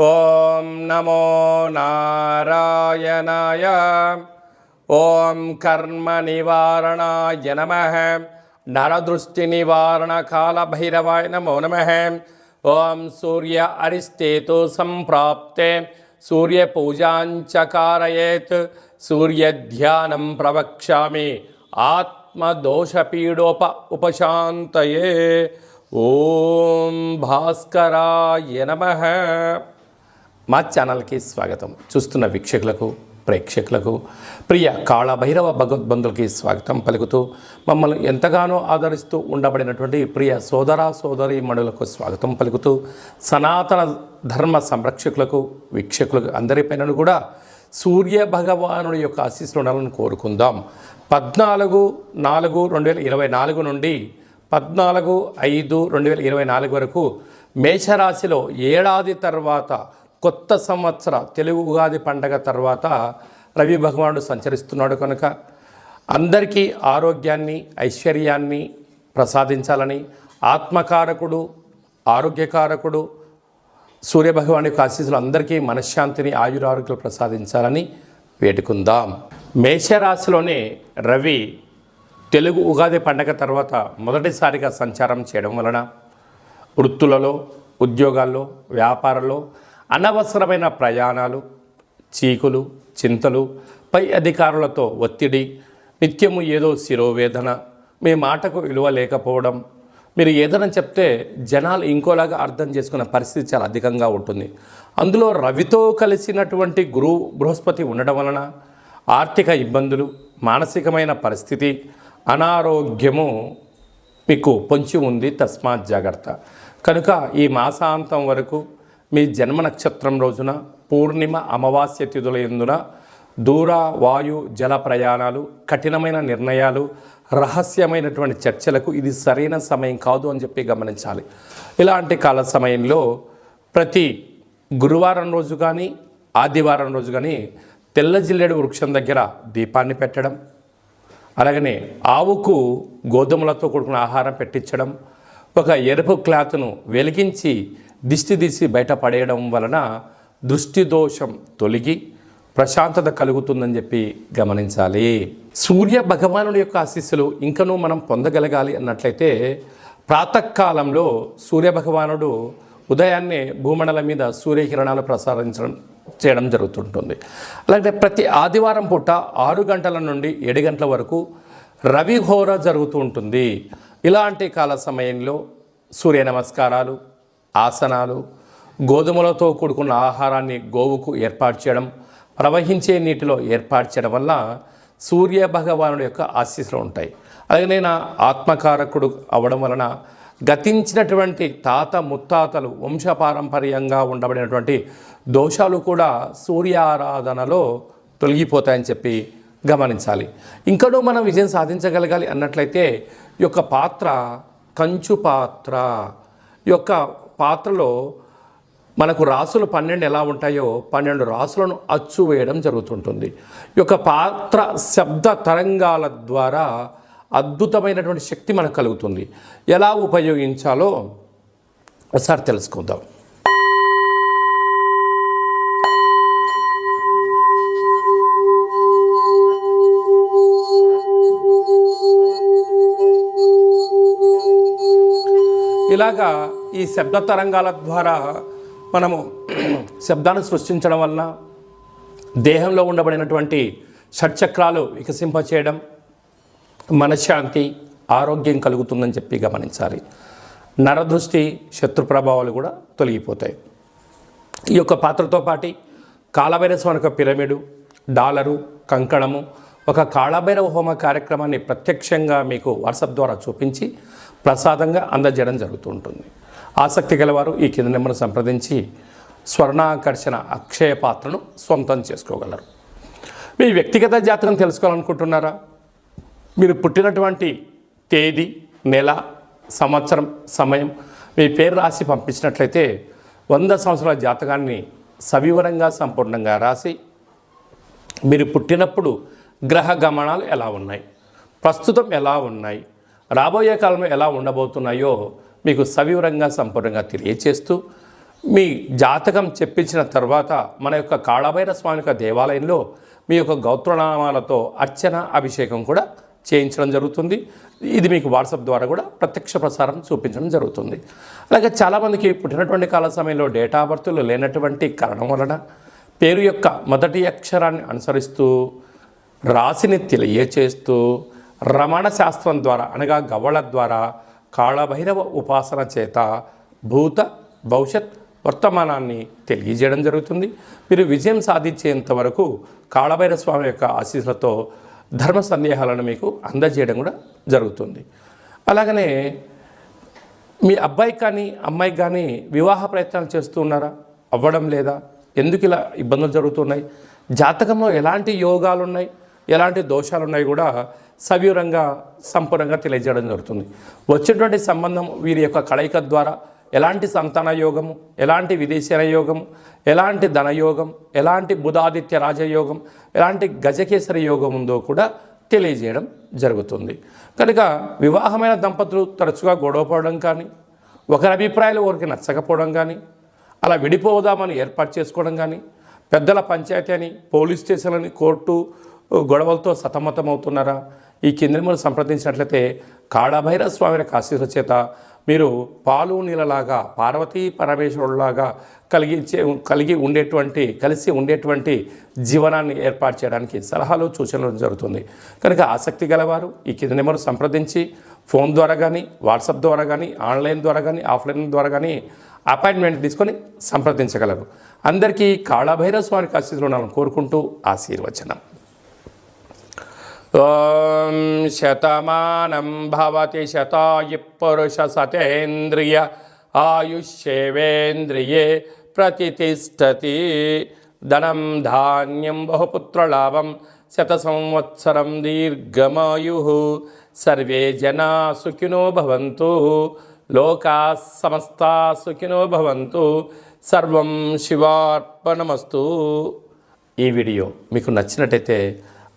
ॐ नमो नारायणाय। ॐ कर्मनिवारणाय नमः। नरदृष्टिनिवारणकालभैरवाय नमो नमः। ॐ सूर्य अरिस्तेतु सम्प्राप्ते। सूर्यपूजाञ्चकारयेत्। सूर्यध्यानं प्रवक्ष्यामि। आत्मदोषपीडोप उपशान्तये। ॐ भास्कराय नमः। మా ఛానల్కి స్వాగతం. చూస్తున్న వీక్షకులకు ప్రేక్షకులకు ప్రియ కాళభైరవ భగవద్బంధులకి స్వాగతం పలుకుతూ మమ్మల్ని ఎంతగానో ఆదరిస్తూ ఉండబడినటువంటి ప్రియ సోదర సోదరి మణులకు స్వాగతం పలుకుతూ సనాతన ధర్మ సంరక్షకులకు వీక్షకులకు అందరిపైనను కూడా సూర్య భగవానుడి యొక్క ఆశీస్సులు ఉండాలని కోరుకుందాం. పద్నాలుగు నాలుగు రెండు వేల ఇరవై నాలుగు నుండి పద్నాలుగు ఐదు రెండు వేల ఇరవై నాలుగు వరకు మేషరాశిలో ఏడాది తర్వాత కొత్త సంవత్సర తెలుగు ఉగాది పండగ తర్వాత రవి భగవానుడు సంచరిస్తున్నాడు కనుక అందరికీ ఆరోగ్యాన్ని ఐశ్వర్యాన్ని ప్రసాదించాలని ఆత్మకారకుడు ఆరోగ్యకారకుడు సూర్యభగవాని యొక్క ఆశీస్సులు అందరికీ మనశ్శాంతిని ఆయురారోగ్యాలు ప్రసాదించాలని వేడుకుందాం. మేషరాశిలోనే రవి తెలుగు ఉగాది పండగ తర్వాత మొదటిసారిగా సంచారం చేయడం వలన వృత్తులలో ఉద్యోగాల్లో వ్యాపారంలో అనవసరమైన ప్రయాణాలు చీకులు చింతలు పై అధికారులతో ఒత్తిడి నిత్యము ఏదో శిరోవేదన మీ మాటకు విలువ లేకపోవడం మీరు ఏదైనా చెప్తే జనాలు ఇంకోలాగా అర్థం చేసుకునే పరిస్థితి చాలా అధికంగా ఉంటుంది. అందులో రవితో కలిసినటువంటి గురువు బృహస్పతి ఉండడం వలన ఆర్థిక ఇబ్బందులు మానసికమైన పరిస్థితి అనారోగ్యము మీకు పొంచి ఉంది తస్మాత్ జాగ్రత్త. కనుక ఈ మాసాంతం వరకు మీ జన్మ నక్షత్రం రోజున పూర్ణిమ అమావాస్య తిథుల ఎందున దూర వాయు జల ప్రయాణాలు కఠినమైన నిర్ణయాలు రహస్యమైనటువంటి చర్చలకు ఇది సరైన సమయం కాదు అని చెప్పి గమనించాలి. ఇలాంటి కాల సమయంలో ప్రతి గురువారం రోజు కానీ ఆదివారం రోజు కానీ తెల్ల జిల్లేడు వృక్షం దగ్గర దీపాన్ని పెట్టడం అలాగనే ఆవుకు గోధుమలతో కూడుకున్న ఆహారం పెట్టించడం ఒక ఎరుపు క్లాత్ను వెలిగించి దిష్టి తీసి బయట పడేయడం వలన దృష్టి దోషం తొలగి ప్రశాంతత కలుగుతుందని చెప్పి గమనించాలి. సూర్య భగవానుడి యొక్క ఆశీస్సులు ఇంకనూ మనం పొందగలగాలి అన్నట్లయితే ప్రాతకాలంలో సూర్య భగవానుడు ఉదయాన్నే భూమండలం మీద సూర్యకిరణాలు ప్రసారించడం చేయడం జరుగుతుంటుంది. అలాగే ప్రతి ఆదివారం పూట ఆరు గంటల నుండి ఏడు గంటల వరకు రవిహోర జరుగుతూ ఉంటుంది. ఇలాంటి కాల సమయంలో సూర్య నమస్కారాలు ఆసనాలు గోధుమలతో కూడుకున్న ఆహారాన్ని గోవుకు ఏర్పాటు చేయడం ప్రవహించే నీటిలో ఏర్పాటు చేయడం వల్ల సూర్య భగవానుడు యొక్క ఆశీస్సులు ఉంటాయి. అలాగే నేను ఆత్మకారకుడు అవడం వలన గతించినటువంటి తాత ముత్తాతలు వంశపారంపర్యంగా ఉండబడినటువంటి దోషాలు కూడా సూర్యారాధనలో తొలగిపోతాయని చెప్పి గమనించాలి. ఇంకనూ మనం విజయం సాధించగలగాలి అన్నట్లయితే ఈ యొక్క పాత్ర కంచు పాత్ర యొక్క పాత్రలో మనకు రాసులు పన్నెండు ఎలా ఉంటాయో పన్నెండు రాసులను అచ్చు వేయడం జరుగుతుంటుంది. ఈ యొక్క పాత్ర శబ్ద తరంగాల ద్వారా అద్భుతమైనటువంటి శక్తి మనకు కలుగుతుంది. ఎలా ఉపయోగించాలో ఒకసారి తెలుసుకుందాం. ఇలాగా ఈ శబ్ద తరంగాల ద్వారా మనము శబ్దాన్ని సృష్టించడం వలన దేహంలో ఉండబడినటువంటి షట్చక్రాలు వికసింపచేయడం మనశ్శాంతి ఆరోగ్యం కలుగుతుందని చెప్పి గమనించాలి. నరదృష్టి శత్రు ప్రభావాలు కూడా తొలగిపోతాయి. ఈ యొక్క పాత్రతో పాటి కాలభైరస్వామి యొక్క పిరమిడు డాలరు కంకణము ఒక కాళభైరవ హోమ కార్యక్రమాన్ని ప్రత్యక్షంగా మీకు వాట్సాప్ ద్వారా చూపించి ప్రసాదంగా అందజేయడం జరుగుతూ ఉంటుంది. ఆసక్తి గలవారు ఈ కింద నెంబర్ను సంప్రదించి స్వర్ణాకర్షణ అక్షయ పాత్రను సొంతం చేసుకోగలరు. మీ వ్యక్తిగత జాతకం తెలుసుకోవాలనుకుంటున్నారా? మీరు పుట్టినటువంటి తేదీ నెల సంవత్సరం సమయం మీ పేరు రాసి పంపించినట్లయితే వంద సంవత్సరాల జాతకాన్ని సవివరంగా సంపూర్ణంగా రాసి మీరు పుట్టినప్పుడు గ్రహ గమనాలు ఎలా ఉన్నాయి? ప్రస్తుతం ఎలా ఉన్నాయి? రాబోయే కాలంలో ఎలా ఉండబోతున్నాయో మీకు సవివరంగా సంపూర్ణంగా తెలియచేస్తూ మీ జాతకం చెప్పించిన తర్వాత మన యొక్క కాళభైర స్వామి యొక్క దేవాలయంలో మీ యొక్క గౌత్రనామాలతో అర్చన అభిషేకం కూడా చేయించడం జరుగుతుంది. ఇది మీకు వాట్సాప్ ద్వారా కూడా ప్రత్యక్ష ప్రసారం చూపించడం జరుగుతుంది. అలాగే చాలామందికి పుట్టినటువంటి కాల సమయంలో డేటా బర్త్లు లేనటువంటి కారణం వలన పేరు యొక్క మొదటి అక్షరాన్ని అనుసరిస్తూ రాశిని తెలియచేస్తూ రమణ శాస్త్రం ద్వారా అనగా గవ్వళ ద్వారా కాళభైరవ ఉపాసన చేత భూత భవిష్యత్ వర్తమానాన్ని తెలియజేయడం జరుగుతుంది. మీరు విజయం సాధించేంత వరకు కాళభైరవ స్వామి యొక్క ఆశీస్సులతో ధర్మ సందేహాలను మీకు అందజేయడం కూడా జరుగుతుంది. అలాగనే మీ అబ్బాయి కానీ అమ్మాయికి కానీ వివాహ ప్రయత్నాలు చేస్తూ ఉన్నారా? అవ్వడం లేదా? ఎందుకు ఇలా ఇబ్బందులు జరుగుతున్నాయి? జాతకంలో ఎలాంటి యోగాలు ఉన్నాయి ఎలాంటి దోషాలు ఉన్నాయి కూడా సవివరంగా సంపూర్ణంగా తెలియజేయడం జరుగుతుంది. వచ్చేటువంటి సంబంధం వీరి యొక్క కలయిక ద్వారా ఎలాంటి సంతాన యోగము ఎలాంటి విదేశీయ యోగం ఎలాంటి ధనయోగం ఎలాంటి బుధాదిత్య రాజయోగం ఎలాంటి గజకేసరి యోగం ఉందో కూడా తెలియజేయడం జరుగుతుంది. కనుక వివాహమైన దంపతులు తరచుగా గొడవపడడం కానీ ఒకరి అభిప్రాయాలు ఒకరికి నచ్చకపోవడం కానీ అలా విడిపోదామని ఏర్పాటు చేసుకోవడం కానీ పెద్దల పంచాయతీ అని పోలీస్ స్టేషన్ అని కోర్టు గొడవలతో సతమతమవుతున్నారా ఈ కేంద్రములు సంప్రదించినట్లయితే కాడభైర స్వామి యొక్క చేత మీరు పాలు నీళ్ళలాగా పార్వతీ పరమేశ్వరులాగా కలిగించే కలిగి ఉండేటువంటి కలిసి ఉండేటువంటి జీవనాన్ని ఏర్పాటు చేయడానికి సలహాలు సూచనలు జరుగుతుంది. కనుక ఆసక్తి గలవారు ఈ కింద నెంబర్ సంప్రదించి ఫోన్ ద్వారా కానీ వాట్సాప్ ద్వారా కానీ ఆన్లైన్ ద్వారా కానీ ఆఫ్లైన్ ద్వారా కానీ అపాయింట్మెంట్ తీసుకొని సంప్రదించగలరు. అందరికీ కాళభైరవ స్వామికి ఆశీస్సులు కోరుకుంటూ ఆశీర్వచనం. ఓం శతమానం భవతి శతాయు పురుష సతేంద్రియ ఆయుష్యేవేంద్రియే ప్రతిష్టతి ధనం ధాన్యం బహుపుత్రలాభం శత సంవత్సరం దీర్ఘమాయు. సర్వే జనా సుఖినో భవంతు. లోకా సమస్తా సుఖినో భవంతు. సర్వం శివార్పణమస్తు. ఈ వీడియో మీకు నచ్చినట్టయితే